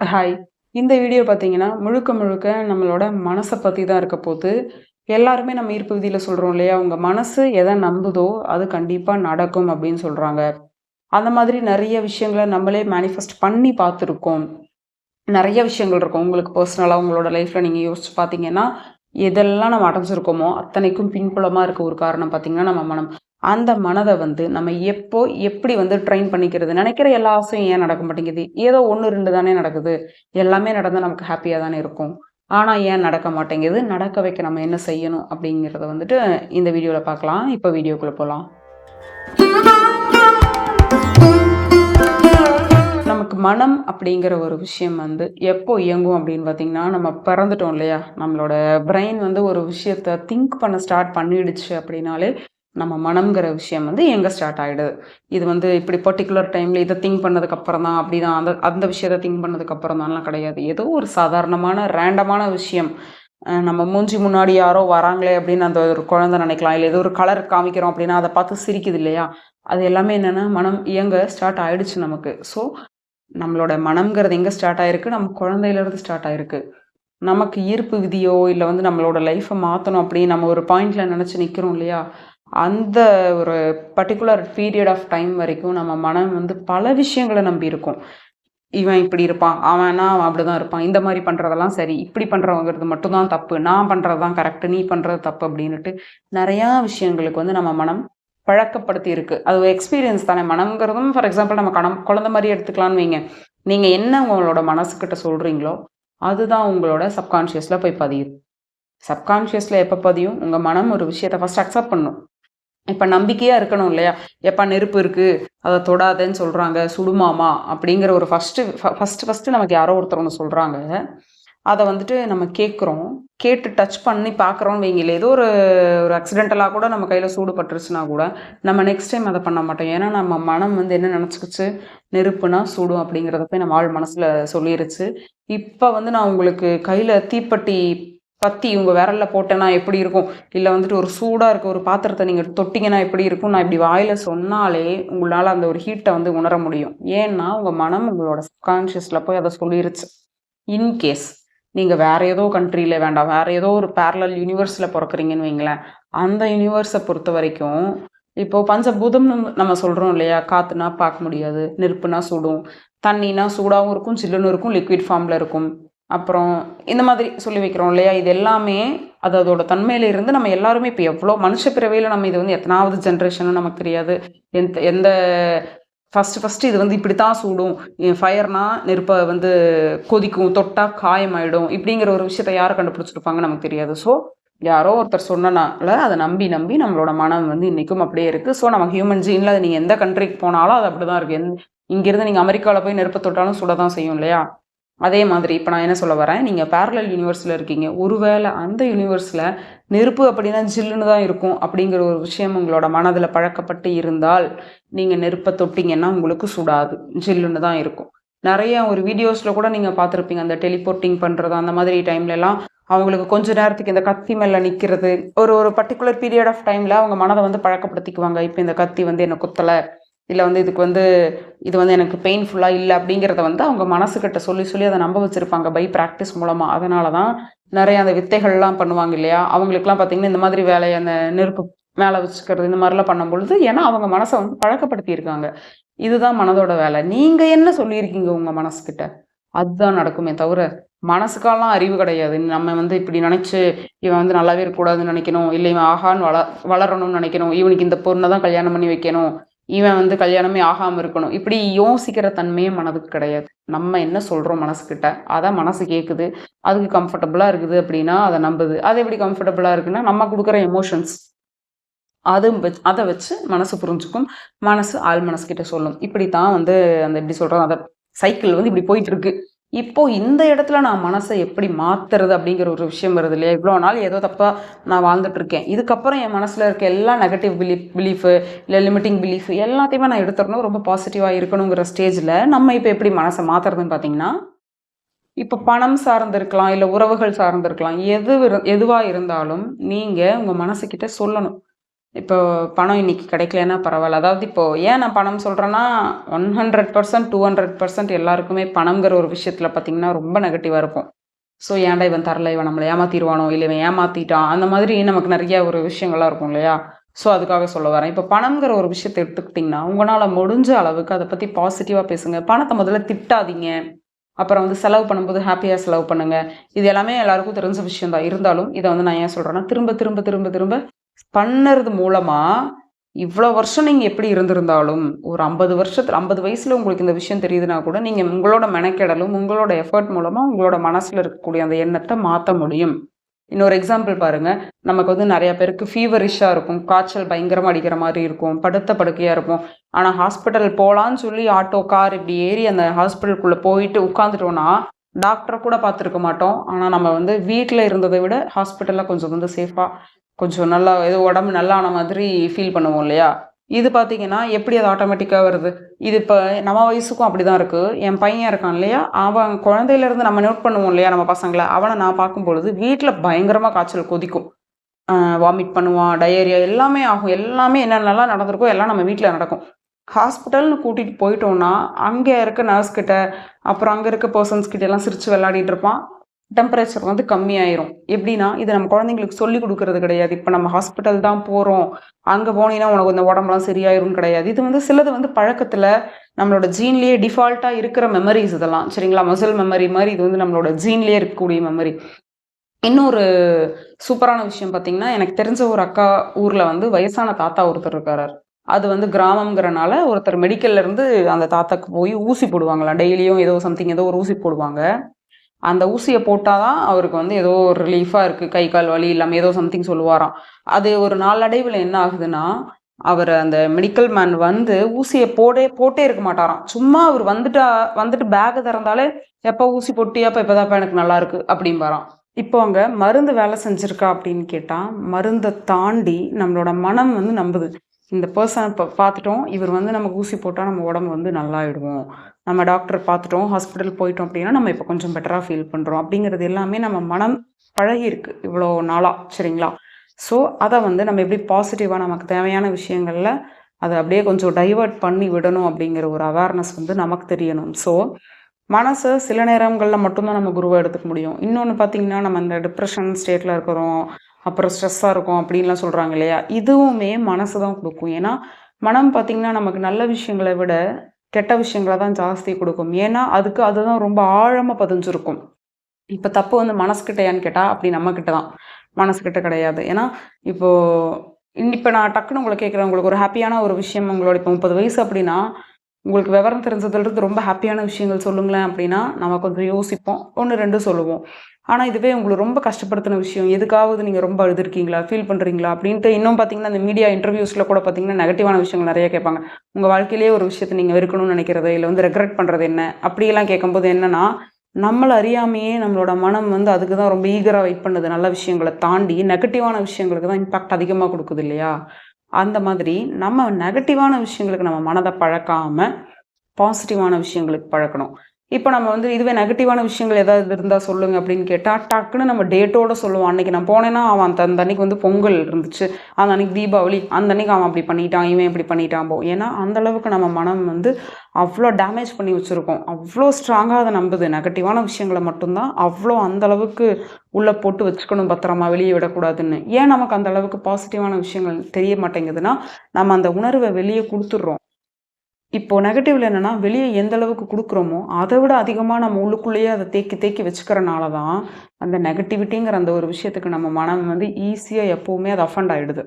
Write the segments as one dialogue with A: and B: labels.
A: Hi. இந்த video பார்த்தீங்கன்னா, முழுக்க முழுக்க நம்மளோட மனசை பற்றி தான் இருக்க போது. எல்லாருமே நம்ம ஈர்ப்பு விதியில் சொல்கிறோம் இல்லையா? உங்கள் மனசு எதை நம்புதோ, அது கண்டிப்பாக நடக்கும் அப்படின்னு சொல்கிறாங்க அந்த மாதிரி நிறைய விஷயங்கள நம்மளே மேனிஃபெஸ்ட் பண்ணி பார்த்துருக்கோம். நிறைய விஷயங்கள் இருக்கும். உங்களுக்கு பர்சனலாக உங்களோட லைஃப்பில் நீங்கள் யோசிச்சு பார்த்தீங்கன்னா, எதெல்லாம் நம்ம அடைஞ்சிருக்கோமோ, அத்தனைக்கும் பின்புலமாக இருக்க ஒரு காரணம் பார்த்திங்கன்னா நம்ம மனம். அந்த மனதை வந்து நம்ம எப்போ, எப்படி வந்து ட்ரெயின் பண்ணிக்கிறது? நினைக்கிற எல்லா ஆசையும் ஏன் நடக்க மாட்டேங்குது? ஏதோ 1, 2 தானே நடக்குது. எல்லாமே நடந்தால் நமக்கு ஹாப்பியாக தானே இருக்கும். ஆனால் ஏன் நடக்க மாட்டேங்குது? நடக்க வைக்க நம்ம என்ன செய்யணும்? அப்படிங்கிறத வந்துட்டு இந்த வீடியோவில் பார்க்கலாம். இப்போ வீடியோக்குள்ளே போகலாம் மனம் அப்படிங்கிற ஒரு விஷயம் வந்து எப்போ இயங்கும் அப்படின்னு பார்த்தீங்கன்னா, நம்ம பிறந்துட்டோம் இல்லையா? நம்மளோட பிரெயின் வந்து ஒரு விஷயத்த திங்க் பண்ண ஸ்டார்ட் பண்ணிடுச்சு அப்படின்னாலே, நம்ம மனம்ங்கிற விஷயம் வந்து இயங்க ஸ்டார்ட் ஆயிடுது. இது வந்து இப்படி பர்ட்டிகுலர் டைம்ல இதை திங்க் பண்ணதுக்கு அப்புறம் தான் அப்படிதான் அந்த அந்த விஷயத்த திங்க் பண்ணதுக்கு அப்புறம் தான்லாம் கிடையாது. ஏதோ ஒரு சாதாரணமான ரேண்டமான விஷயம். நம்ம மூஞ்சி முன்னாடி யாரோ வராங்களே அப்படின்னு அந்த ஒரு குழந்தை நினைக்கலாம். இல்லை ஏதோ ஒரு கலர் காமிக்கிறோம் அப்படின்னா, அதை பார்த்து சிரிக்குது இல்லையா? அது எல்லாமே என்னன்னா, மனம் இயங்க ஸ்டார்ட் ஆயிடுச்சு நமக்கு. ஸோ, நம்மளோட மனம்ங்கிறது எங்கே ஸ்டார்ட் ஆயிருக்கு? நம்ம குழந்தையிலேருந்து ஸ்டார்ட் ஆயிருக்கு. நமக்கு ஈர்ப்பு விதியோ, இல்லை வந்து நம்மளோட லைஃப்பை மாற்றணும் அப்படின்னு நம்ம ஒரு பாயிண்டில் நினச்சி நிற்கிறோம் இல்லையா? அந்த ஒரு பர்ட்டிகுலர் பீரியட் ஆஃப் டைம் வரைக்கும் நம்ம மனம் வந்து பல விஷயங்கள நம்பி இருக்கும். இவன் இப்படி இருப்பான். அவனா அவன் அப்படிதான் இருப்பான். இந்த மாதிரி பண்ணுறதெல்லாம் சரி. இப்படி பண்ணுறவங்கிறது மட்டும் தான் தப்பு. நான் பண்ணுறது தான் கரெக்ட். நீ பண்ணுறது தப்பு அப்படின்னுட்டு நிறையா விஷயங்களுக்கு வந்து நம்ம மனம் பழக்கப்படுத்தி இருக்கு. அது ஒரு எக்ஸ்பீரியன்ஸ் தானே. மனம்ங்கிறதும் ஃபார் எக்ஸாம்பிள் நம்ம கணம் குழந்த மாதிரி எடுத்துக்கலான்னு வைங்க. நீங்கள் என்ன உங்களோட மனசுக்கிட்ட சொல்கிறீங்களோ அதுதான் உங்களோட சப்கான்ஷியஸில் போய் பதியுது. சப்கான்ஷியஸில் எப்போ பதியும்? உங்கள் மனம் ஒரு விஷயத்தை ஃபஸ்ட் அக்செப்ட் பண்ணும். இப்போ நம்பிக்கையாக இருக்கணும் இல்லையா? எப்போ நெருப்பு இருக்குது அதை தொடாதேன்னு சொல்கிறாங்க சுடுமாமா" அப்படிங்கிற ஒரு ஃபர்ஸ்ட்டு ஃப ஃபஸ்ட்டு ஃபர்ஸ்ட்டு நமக்கு யாரோ ஒருத்தர் ஒன்று சொல்கிறாங்க அதை வந்துட்டு நம்ம கேட்குறோம். கேட்டு டச் பண்ணி பார்க்குறோம்னு வைங்களேன். ஏதோ ஒரு ஒரு ஆக்சிடென்டலா கூட நம்ம கையில் சூடு பட்டுருச்சுன்னா கூட, நம்ம நெக்ஸ்ட் டைம் அதை பண்ண மாட்டோம். ஏன்னா நம்ம மனம் வந்து என்ன நினச்சிக்கிச்சு நெருப்புனா சூடும் அப்படிங்கிறத போய் நம்ம ஆள் மனசில் சொல்லிருச்சு. இப்போ வந்து நான் உங்களுக்கு கையில் தீப்பெட்டி பத்தி உங்கள் விரல்ல போட்டேன்னா எப்படி இருக்கும்? இல்லை வந்துட்டு ஒரு சூடாக இருக்க ஒரு பாத்திரத்தை நீங்கள் தொட்டிங்கன்னா எப்படி இருக்கும்? நான் இப்படி வாயில் சொன்னாலே, உங்களால் அந்த ஒரு ஹீட்டை வந்து உணர முடியும். ஏன்னா, உங்கள் மனம் உங்களோட சப்கான்ஷியஸில் போய் அதை சொல்லிருச்சு. இன்கேஸ் நீங்கள் வேறு ஏதோ கண்ட்ரியில் வேண்டாம். வேறு ஏதோ ஒரு பேரலல் யூனிவர்ஸில் பிறக்குறீங்கன்னு வைங்களேன். அந்த யுனிவர்ஸை பொறுத்த வரைக்கும் இப்போது பஞ்சபூதம்னு நம்ம சொல்கிறோம் இல்லையா? காற்றுனா பார்க்க முடியாது. நெருப்புனா சுடும். தண்ணினா சூடாகவும் இருக்கும், சில்லுன்னு இருக்கும், லிக்விட் ஃபார்மில் இருக்கும். அப்புறம் இந்த மாதிரி சொல்லி வைக்கிறோம் இல்லையா? இது எல்லாமே அது அதோட தன்மையில இருந்து நம்ம எல்லாருமே இப்போ எவ்வளோ மனுஷ பிறவையில் நம்ம இது வந்து எத்தனாவது ஜென்ரேஷனும் நமக்கு தெரியாது. எந்த எந்த ஃபஸ்ட்டு ஃபஸ்ட்டு இது வந்து இப்படித்தான் சூடும் ஃபயர்னா நெருப்பை வந்து கொதிக்கும். தொட்டால் காயமாயிடும். இப்படிங்கிற ஒரு விஷயத்த யார் கண்டுபிடிச்சிருப்பாங்க நமக்கு தெரியாது. ஸோ, யாரோ ஒருத்தர் சொன்னனால அதை நம்பி நம்பி நம்மளோட மனம் வந்து இன்றைக்கும் அப்படியே இருக்குது ஸோ, நம்ம ஹியூமன் ஜீனில் அது நீங்கள் எந்த கண்ட்ரிக்கு போனாலும் அது அப்படிதான் இருக்குது எந் இங்கேருந்து நீங்கள் அமெரிக்காவில் போய் நெருப்பை தொட்டாலும் சுட தான் செய்யும் இல்லையா? அதே மாதிரி இப்போ நான் என்ன சொல்ல வரேன்? நீங்கள் பேரலல் யூனிவர்ஸில் இருக்கீங்க. ஒருவேளை அந்த யூனிவர்ஸில் நெருப்பு அப்படின்னா ஜில்லுன்னு தான் இருக்கும். அப்படிங்கிற ஒரு விஷயம் உங்களோட மனதில் பழக்கப்பட்டு இருந்தால், நீங்கள் நெருப்பை தொட்டிங்கன்னா உங்களுக்கு சுடாது. ஜில்லுன்னு தான் இருக்கும். நிறைய ஒரு வீடியோஸில் கூட நீங்கள் பார்த்துருப்பீங்க. அந்த டெலிபோர்ட்டிங் பண்ணுறது அந்த மாதிரி டைம்லலாம் அவங்களுக்கு கொஞ்ச நேரத்துக்கு இந்த கத்தி மேலே நிற்கிறது ஒரு ஒரு பர்ட்டிகுலர் பீரியட் ஆஃப் டைமில் அவங்க மனதை வந்து பழக்கப்படுத்திக்குவாங்க. இப்போ இந்த கத்தி வந்து என்னை குத்தலை இல்லை வந்து இதுக்கு வந்து இது வந்து எனக்கு பெயின்ஃபுல்லாக இல்லை அப்படிங்கிறத வந்து அவங்க மனசுக்கிட்ட சொல்லி சொல்லி அதை நம்ப வச்சுருப்பாங்க பை ப்ராக்டிஸ் மூலமாக அதனால தான் நிறைய அந்த வித்தைகள்லாம் பண்ணுவாங்க இல்லையா? அவங்களுக்குலாம் பார்த்தீங்கன்னா, இந்த மாதிரி வேலையை அந்த நெருப்பு மேலே வச்சுக்கிறது இந்த மாதிரிலாம் பண்ணும்பொழுது, ஏன்னா அவங்க மனசை வந்து பழக்கப்படுத்தியிருக்காங்க. இதுதான் மனதோட வேலை. நீங்கள் என்ன சொல்லியிருக்கீங்க உங்கள் மனசுக்கிட்ட அதுதான் நடக்குமே தவிர, மனசுக்கெல்லாம் அறிவு கிடையாது. நம்ம வந்து இப்படி நினச்சி இவன் வந்து நல்லாவே இருக்கக்கூடாதுன்னு நினைக்கணும் இல்லை இவன் ஆகான்னு வள வளரணும்னு நினைக்கணும் இவனுக்கு இந்த பொண்ணை தான் கல்யாணம் பண்ணி வைக்கணும். இவன் வந்து கல்யாணமே ஆகாமல் இருக்கணும். இப்படி யோசிக்கிற தன்மையே மனதுக்கு கிடையாது. நம்ம என்ன சொல்கிறோம் மனசுக்கிட்ட அதை மனசு கேட்குது. அதுக்கு கம்ஃபர்டபுளாக இருக்குது அப்படின்னா அதை நம்புது. அது எப்படி கம்ஃபர்டபுளாக இருக்குன்னா, நம்ம கொடுக்குற எமோஷன்ஸ். அதுவும் அதை வச்சு மனசு புரிஞ்சுக்கும். மனசு ஆழ் மனசுக்கிட்ட சொல்லும். இப்படி தான் வந்து அந்த எப்படி சொல்கிறோம் அதை சைக்கிள் வந்து இப்படி போயிட்டுருக்கு. இப்போ இந்த இடத்துல நான் மனசை எப்படி மாத்துறது அப்படிங்கிற ஒரு விஷயம் வருது இல்லையா? இவ்வளோ நாள் ஏதோ தப்பாக நான் வாழ்ந்துட்டு இருக்கேன். இதுக்கப்புறம் என் மனசில் இருக்க எல்லா நெகட்டிவ் பிலீஃப் பிலீஃபு இல்லை லிமிட்டிங் பிலீஃப் எல்லாத்தையுமே நான் எடுத்துறணும். ரொம்ப பாசிட்டிவாக இருக்கணுங்கிற ஸ்டேஜில் நம்ம இப்போ எப்படி மனசை மாற்றுறதுன்னு பார்த்தீங்கன்னா, இப்போ பணம் சார்ந்திருக்கலாம் இல்லை உறவுகள் சார்ந்திருக்கலாம் எது எதுவாக இருந்தாலும் நீங்கள் உங்கள் மனசுக்கிட்ட சொல்லணும். இப்போ பணம் இன்னைக்கு கிடைக்கலன்னா பரவாயில்ல. அதாவது இப்போ ஏன் நான் பணம் சொல்கிறேன்னா one hundred percent two hundred percent எல்லாருக்குமே பணங்கிற ஒரு விஷயத்தில் பார்த்தீங்கன்னா ரொம்ப நெகட்டிவாக இருக்கும். ஸோ ஏன்டா இவன் தரல? இவன் நம்மளை ஏமாத்திடுவானோ? இல்லை இவன் ஏமாத்திட்டான்? அந்த மாதிரி நமக்கு நிறைய ஒரு விஷயங்கள்லாம் இருக்கும் இல்லையா? ஸோ அதுக்காக சொல்ல வரேன். இப்போ பணங்கிற ஒரு விஷயத்தை எடுத்துக்கிட்டிங்கன்னா உங்களால் முடிஞ்ச அளவுக்கு அதை பற்றி பாசிட்டிவாக பேசுங்க. பணத்தை முதல்ல திட்டாதீங்க. அப்புறம் வந்து செலவு பண்ணும்போது ஹாப்பியாக செலவு பண்ணுங்கள் இது எல்லாமே எல்லாருக்கும் தெரிஞ்ச விஷயம் தான் இருந்தாலும் இதை வந்து நான் ஏன் சொல்கிறேன்னா திரும்ப திரும்ப திரும்ப திரும்ப பண்ணுறது மூலமாக இவ்வளோ வருஷம் நீங்கள் எப்படி இருந்திருந்தாலும் ஒரு ஐம்பது வருஷத்துல ஐம்பது வயசில் உங்களுக்கு இந்த விஷயம் தெரியுதுன்னா கூட நீங்கள் உங்களோட மெனக்கெடலும் உங்களோட எஃபர்ட் மூலமாக உங்களோட மனசில் இருக்கக்கூடிய அந்த எண்ணத்தை மாற்ற முடியும். இன்னொரு எக்ஸாம்பிள் பாருங்க. நமக்கு வந்து நிறைய பேருக்கு ஃபீவரிஷாக இருக்கும். காய்ச்சல் பயங்கரமாக அடிக்கிற மாதிரி இருக்கும். படுத்த படுக்கையாக இருக்கும் ஆனால் ஹாஸ்பிட்டல் போகலான்னு சொல்லி ஆட்டோ கார் இப்படி ஏறி அந்த ஹாஸ்பிட்டலுக்குள்ளே போயிட்டு உட்காந்துட்டோன்னா டாக்டரை கூட பார்த்துருக்க மாட்டோம். ஆனால் நம்ம வந்து வீட்டில் இருந்ததை விட ஹாஸ்பிட்டலில் கொஞ்சம் வந்து சேஃபாக கொஞ்சம் நல்லா ஏதோ உடம்பு நல்லா ஆன மாதிரி ஃபீல் பண்ணுவோம் இல்லையா? இது பார்த்தீங்கன்னா எப்படி அது ஆட்டோமேட்டிக்காக வருது? இது இப்போ நம்ம வயசுக்கும் அப்படி தான் இருக்குது என் பையன் இருக்கான் இல்லையா? அவன் குழந்தையிலேருந்து நம்ம நோட் பண்ணுவோம் இல்லையா நம்ம பசங்களை? அவனை நான் பார்க்கும் பொழுது வீட்டில் பயங்கரமாக காய்ச்சல் கொதிக்கும். வாமிட் பண்ணுவான் டயரியா எல்லாமே ஆகும். எல்லாமே என்னென்னலாம் நடந்திருக்கோ எல்லாம் நம்ம வீட்டில் நடக்கும். ஹாஸ்பிட்டல்னு கூட்டிகிட்டு போயிட்டோம்னா அங்கே இருக்க நர்ஸ் கிட்ட அப்புறம் அங்கே இருக்க பர்சன்ஸ் கிட்ட எல்லாம் சிரித்து விளையாடிட்டு இருப்பான். டெம்பரேச்சர் வந்து கம்மியாயிரும். எப்படின்னா இது நம்ம குழந்தைங்களுக்கு சொல்லி கொடுக்கறது கிடையாது. இப்போ நம்ம ஹாஸ்பிட்டல் தான் போகிறோம் அங்கே போனீங்கன்னா உனக்கு இந்த உடம்புலாம் சரியாயிரும் கிடையாது. இது வந்து சிலது வந்து பழக்கத்தில் நம்மளோட ஜீன்லேயே டிஃபால்ட்டாக இருக்கிற மெமரிஸ் இதெல்லாம். சரிங்களா? மசில் மெமரி மாதிரி இது வந்து நம்மளோட ஜீன்லேயே இருக்கக்கூடிய மெமரி இன்னொரு சூப்பரான விஷயம் பார்த்தீங்கன்னா எனக்கு தெரிஞ்ச ஒரு அக்கா ஊரில் வந்து வயசான தாத்தா ஒருத்தர் இருக்காரு அது வந்து கிராமங்கிறனால ஒருத்தர் மெடிக்கல்ல இருந்து அந்த தாத்தாக்கு போய் ஊசி போடுவாங்களாம். டெய்லியும் ஏதோ சம்திங் ஏதோ ஒரு ஊசி போடுவாங்க. அந்த ஊசியை போட்டால் தான் அவருக்கு வந்து ஏதோ ஒரு ரிலீஃபாக இருக்குது கை கால் வலி இல்லாமல் ஏதோ சம்திங் சொல்லுவாராம். அது ஒரு நாளடைவில் என்ன ஆகுதுன்னா அவர் அந்த மெடிக்கல் மேன் வந்து ஊசியை போடே போட்டே இருக்க மாட்டாராம். சும்மா அவர் வந்துட்டா வந்துட்டு பேக்கை திறந்தாலே எப்போ ஊசி போட்டியாப்போ இப்போதாப்பா எனக்கு நல்லா இருக்கு அப்படிம்பாராம். இப்போ அங்கே மருந்து வேலை செஞ்சுருக்கா அப்படின்னு கேட்டால் மருந்தை தாண்டி நம்மளோட மனம் வந்து நம்புது. இந்த பர்சனை இப்போ பார்த்துட்டோம் இவர் வந்து நமக்கு ஊசி போட்டால் நம்ம உடம்பு வந்து நல்லாயிடுவோம். நம்ம டாக்டர் பார்த்துட்டோம் ஹாஸ்பிட்டல் போயிட்டோம் அப்படின்னா நம்ம இப்போ கொஞ்சம் பெட்டராக ஃபீல் பண்ணுறோம் அப்படிங்கிறது எல்லாமே நம்ம மனம் பழகிருக்கு இவ்வளோ நாளாக சரிங்களா? ஸோ அதை வந்து நம்ம எப்படி பாசிட்டிவாக நமக்கு தேவையான விஷயங்களில் அதை அப்படியே கொஞ்சம் டைவர்ட் பண்ணி விடணும் அப்படிங்கிற ஒரு அவேர்னஸ் வந்து நமக்கு தெரியணும். ஸோ மனசை சில நேரங்களில் மட்டும்தான் நம்ம குருவை எடுத்துக்க முடியும். இன்னொன்று பார்த்திங்கன்னா நம்ம இந்த டிப்ரெஷன் ஸ்டேட்டில் இருக்கிறோம் அப்புறம் ஸ்ட்ரெஸ்ஸாக இருக்கும் அப்படின்லாம் சொல்கிறாங்க இல்லையா? இதுவுமே மனசு தான் கொடுக்கும். ஏன்னா மனம் பார்த்திங்கன்னா நமக்கு நல்ல விஷயங்களை விட கெட்ட விஷயங்களை தான் ஜாஸ்தி கொடுக்கும். ஏன்னா அதுக்கு அதுதான் ரொம்ப ஆழமாக பதிஞ்சிருக்கும். இப்போ தப்பு வந்து மனசுக்கிட்டையான்னு கேட்டால் அப்படி நம்மக்கிட்ட தான் மனசுக்கிட்ட கிடையாது. ஏன்னா இப்போது இப்போ நான் டக்குன்னு உங்களை கேட்குறேன் உங்களுக்கு ஒரு ஹாப்பியான ஒரு விஷயம் உங்களோட இப்போ முப்பது வயசு அப்படின்னா உங்களுக்கு விவரம் தெரிஞ்சதுலேருந்து ரொம்ப ஹாப்பியான விஷயங்கள் சொல்லுங்களேன் அப்படின்னா நம்ம கொஞ்சம் யோசிப்போம். ஒன்று ரெண்டு சொல்லுவோம். ஆனால் இதுவே உங்களுக்கு ரொம்ப கஷ்டப்படுத்தின விஷயம். எதுக்காவது நீங்கள் ரொம்ப அழுதுருக்கீங்களா? ஃபீல் பண்ணுறீங்களா அப்படின்ட்டு இன்னும் பார்த்தீங்கன்னா அந்த மீடியா இன்டர்வியூஸில் கூட பார்த்தீங்கன்னா நெகட்டிவான விஷயங்கள் நிறைய கேட்பாங்க. உங்கள் வாழ்க்கையிலேயே ஒரு விஷயத்தை நீங்கள் வெறுக்கணும்னு நினைக்கிறது இல்லை வந்து ரெக்ரெட் பண்ணுறது என்ன? அப்படியெல்லாம் கேட்கும்போது என்னென்னா நம்மளை அறியாமையே நம்மளோட மனம் வந்து அதுக்கு தான் ரொம்ப ஈகராக வெயிட் பண்ணுது. நல்ல விஷயங்களை தாண்டி நெகட்டிவான விஷயங்களுக்கு தான் இம்பாக்ட் அதிகமாக கொடுக்குது இல்லையா? அந்த மாதிரி நம்ம நெகட்டிவான விஷயங்களுக்கு நம்ம மனதை பழக்காமல் பாசிட்டிவான விஷயங்களுக்கு பழக்கணும். இப்போ நம்ம வந்து இதுவே நெகட்டிவான விஷயங்கள் ஏதாவது இருந்தால் சொல்லுங்க அப்படின்னு கேட்டால் டக்குன்னு நம்ம டேட்டோட சொல்லுவோம். அன்னைக்கு நான் போனேன்னா அவன் அந்த அந்த அன்னைக்கு வந்து பொங்கல் இருந்துச்சு. அந்த அன்னைக்கு தீபாவளி அந்த அன்னைக்கு அவன் அப்படி பண்ணிட்டான் இவன் இப்படி பண்ணிட்டான் போ ஏன்னா அந்த அளவுக்கு நம்ம மனம் வந்து அவ்வளோ டேமேஜ் பண்ணி வச்சுருக்கோம். அவ்வளோ ஸ்ட்ராங்காக அதை நம்புது. நெகட்டிவான விஷயங்களை மட்டும்தான் அவ்வளோ அந்தளவுக்கு உள்ளே போட்டு வச்சுக்கணும் பத்திரமா வெளியே விடக்கூடாதுன்னு. ஏன் நமக்கு அந்த அளவுக்கு பாசிட்டிவான விஷயங்கள் தெரிய மாட்டேங்குதுன்னா நம்ம அந்த உணர்வை வெளியே கொடுத்துட்றோம். இப்போது நெகட்டிவ்ல என்னென்னா வெளியே எந்த அளவுக்கு கொடுக்குறோமோ அதை விட அதிகமாக நம்ம உள்ளுக்குள்ளேயே அதை தேக்கி தேக்கி வச்சுக்கிறனால தான் அந்த நெகட்டிவிட்டிங்கிற அந்த ஒரு விஷயத்துக்கு நம்ம மனம் வந்து ஈஸியாக எப்போவுமே அது அஃபண்ட் ஆகிடுது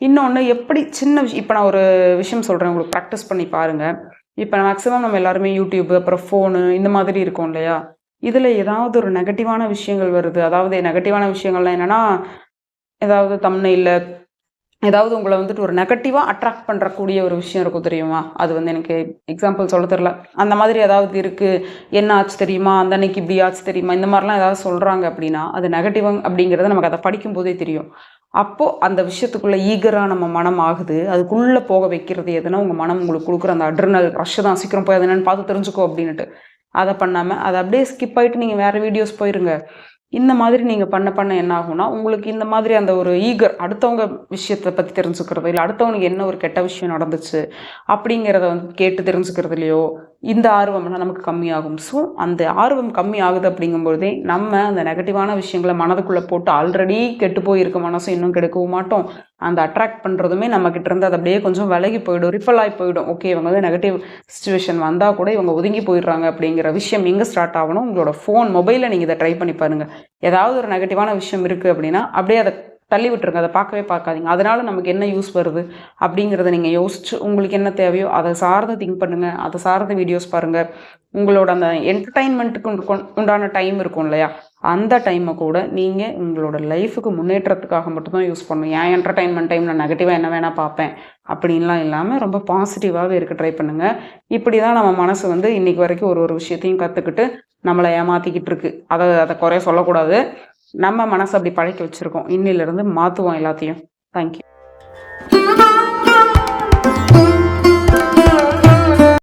A: இன்னொன்று எப்படி சின்ன விஷயம் இப்போ நான் ஒரு விஷயம் சொல்கிறேன் உங்களுக்கு ப்ராக்டிஸ் பண்ணி பாருங்கள் இப்போ மேக்ஸிமம் நம்ம எல்லாருமே யூடியூப் அப்புறம் ஃபோனு இந்த மாதிரி இருக்கோம் இல்லையா? இதில் ஏதாவது ஒரு நெகட்டிவான விஷயங்கள் வருது. அதாவது நெகட்டிவான விஷயங்கள்லாம் என்னென்னா ஏதாவது தம்னையில் ஏதாவது உங்களை வந்துட்டு ஒரு நெகட்டிவாக அட்ராக்ட் பண்ணுறக்கூடிய ஒரு விஷயம் இருக்கும் தெரியுமா? அது வந்து எனக்கு எக்ஸாம்பிள் சொல்ல தெரில அந்த மாதிரி ஏதாவது இருக்குது என்ன ஆச்சு தெரியுமா? அந்த அன்னைக்கு இப்படி ஆச்சு தெரியுமா? இந்த மாதிரிலாம் ஏதாவது சொல்கிறாங்க அப்படின்னா அது நெகட்டிவ் அப்படிங்கிறத நமக்கு அதை படிக்கும்போதே தெரியும். அப்போது அந்த விஷயத்துக்குள்ளே ஈகராக நம்ம மனம் ஆகுது. அதுக்குள்ளே போக வைக்கிறது எதுனா உங்கள் மனம் உங்களுக்கு கொடுக்குற அந்த அட்ரினல் ரஷ் தான். சீக்கிரம் போய் அது என்னென்னு பார்த்து தெரிஞ்சுக்கோ அப்படின்ட்டு அதை பண்ணாமல் அதை அப்படியே ஸ்கிப் ஆகிட்டு நீங்கள் வேறு வீடியோஸ் போயிருங்க. இந்த மாதிரி நீங்கள் பண்ண பண்ண என்ன ஆகும்னா உங்களுக்கு இந்த மாதிரி அந்த ஒரு ஈகர் அடுத்தவங்க விஷயத்தை பற்றி தெரிஞ்சுக்கிறது இல்லை அடுத்தவனுக்கு என்ன ஒரு கெட்ட விஷயம் நடந்துச்சு அப்படிங்கிறத வந்து கேட்டு தெரிஞ்சுக்கிறதுலையோ இந்த ஆர்வம் நமக்கு கம்மியாகும். ஸோ அந்த ஆர்வம் கம்மி ஆகுது அப்படிங்கும்போதே நம்ம அந்த நெகட்டிவான விஷயங்களை மனதுக்குள்ளே போட்டு ஆல்ரெடி கெட்டு போயிருக்க மனசும் இன்னும் கெடுக்கவும் மாட்டோம். அந்த அட்ராக்ட் பண்ணுறதுமே நம்மக்கிட்ட இருந்து அது அப்படியே கொஞ்சம் விலகி போயிடும் ரிஃபல் ஆகி போயிடும். ஓகே இவங்க வந்து நெகட்டிவ் சுச்சுவேஷன் வந்தால் கூட இவங்க ஒதுங்கி போயிடுறாங்க அப்படிங்கிற விஷயம் எங்கே ஸ்டார்ட் ஆகணும்? உங்களோட ஃபோன் மொபைலில் நீங்கள் இதை ட்ரை பண்ணி பாருங்கள் ஏதாவது ஒரு நெகட்டிவான விஷயம் இருக்குது அப்படின்னா அப்படியே அதை தள்ளி விட்டுருங்க. அதை பார்க்கவே பார்க்காதீங்க. அதனால் நமக்கு என்ன யூஸ் வருது அப்படிங்கிறத நீங்கள் யோசிச்சு உங்களுக்கு என்ன தேவையோ அதை சார்ந்து திங்க் பண்ணுங்கள் அதை சார்ந்த வீடியோஸ் பாருங்கள் உங்களோட அந்த என்டர்டைன்மெண்ட்டுக்கு உண்டான டைம் இருக்கும் இல்லையா? அந்த டைமை கூட நீங்கள் உங்களோட லைஃபுக்கு முன்னேற்றத்துக்காக மட்டும்தான் யூஸ் பண்ணணும். ஏன் என்டர்டைன்மெண்ட் டைம் நான் நெகட்டிவாக என்ன வேணால் பார்ப்பேன்? அப்படின்லாம் இல்லாமல் ரொம்ப பாசிட்டிவாகவே இருக்க ட்ரை பண்ணுங்கள் இப்படி தான் நம்ம மனசு வந்து இன்றைக்கி வரைக்கும் ஒரு ஒரு விஷயத்தையும் கற்றுக்கிட்டு நம்மளை ஏமாற்றிக்கிட்டு இருக்கு. அதை அதை குறைய சொல்லக்கூடாது. நம்ம மனசை அப்படி பழக்கி வச்சுருக்கோம். இன்னிலிருந்து மாற்றுவோம் எல்லாத்தையும். தேங்க்யூ